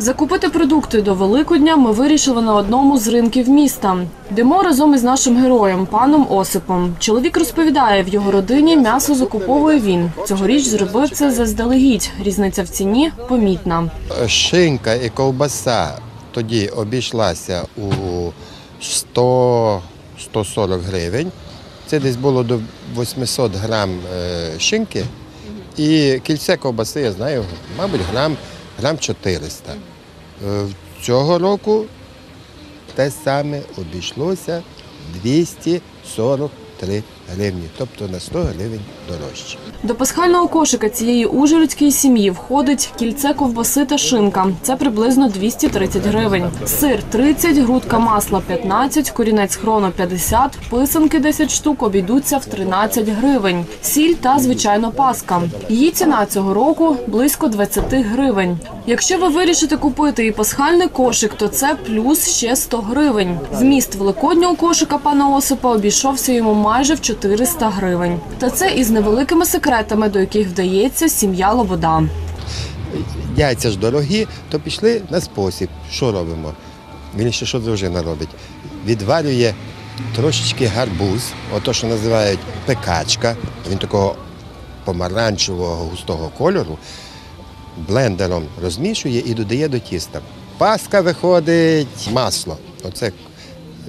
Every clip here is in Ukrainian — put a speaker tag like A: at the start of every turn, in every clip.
A: Закупити продукти до Великодня ми вирішили на одному з ринків міста. Йдемо разом із нашим героєм, паном Осипом. Чоловік розповідає, в його родині м'ясо закуповує він. Цьогоріч зробив це заздалегідь. Різниця в ціні помітна.
B: Шинка і ковбаса тоді обійшлася у 100 140 гривень. Це десь було до 800 грам е, шинки. І кільце ковбаси, я знаю, мабуть, грам, грам 400. Е, Цього року те саме обійшлося 243 гривні, тобто на 100 гривень дорожче.
A: До пасхального кошика цієї ужгородської сім'ї входить кільце ковбаси та шинка. Це приблизно 230 гривень. Сир 30, грудка масла 15, корінець хрону 50, писанки 10 штук обійдуться в 13 гривень. Сіль та, звичайно, паска. Її ціна цього року близько 20 гривень. Якщо ви вирішите купити і пасхальний кошик, то це плюс ще 100 гривень. Зміст великоднього кошика пана Осипа обійшовся йому майже в 400 гривень. Та це із невеликими секретами, до яких вдається сім'я Лобода.
B: яйця ж дорогі, то пішли на спосіб. Що робимо? Він ще що дружина робить? Відварює трошечки гарбуз, ото що називають пекачка, він такого помаранчевого густого кольору, блендером розмішує і додає до тіста. Паска виходить, масло. Оце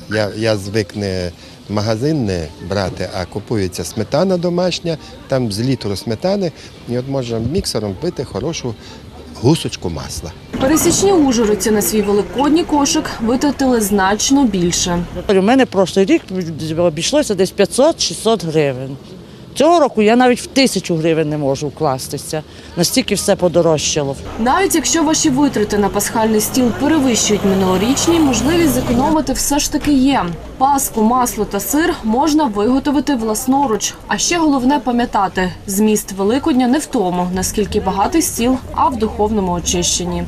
B: я, я звик не магазин не брати, а купується сметана домашня, там з літру сметани, і от можна міксером пити хорошу гусочку масла.
A: Пересічні ужгородці на свій великодній кошик витратили значно більше.
C: У мене прошлий рік обійшлося десь 500-600 гривень. Цього року я навіть в тисячу гривень не можу вкластися. Настільки все подорожчало.
A: Навіть якщо ваші витрати на пасхальний стіл перевищують минулорічні, можливість зекономити все ж таки є. Паску, масло та сир можна виготовити власноруч. А ще головне пам'ятати, зміст Великодня не в тому, наскільки багатий стіл, а в духовному очищенні.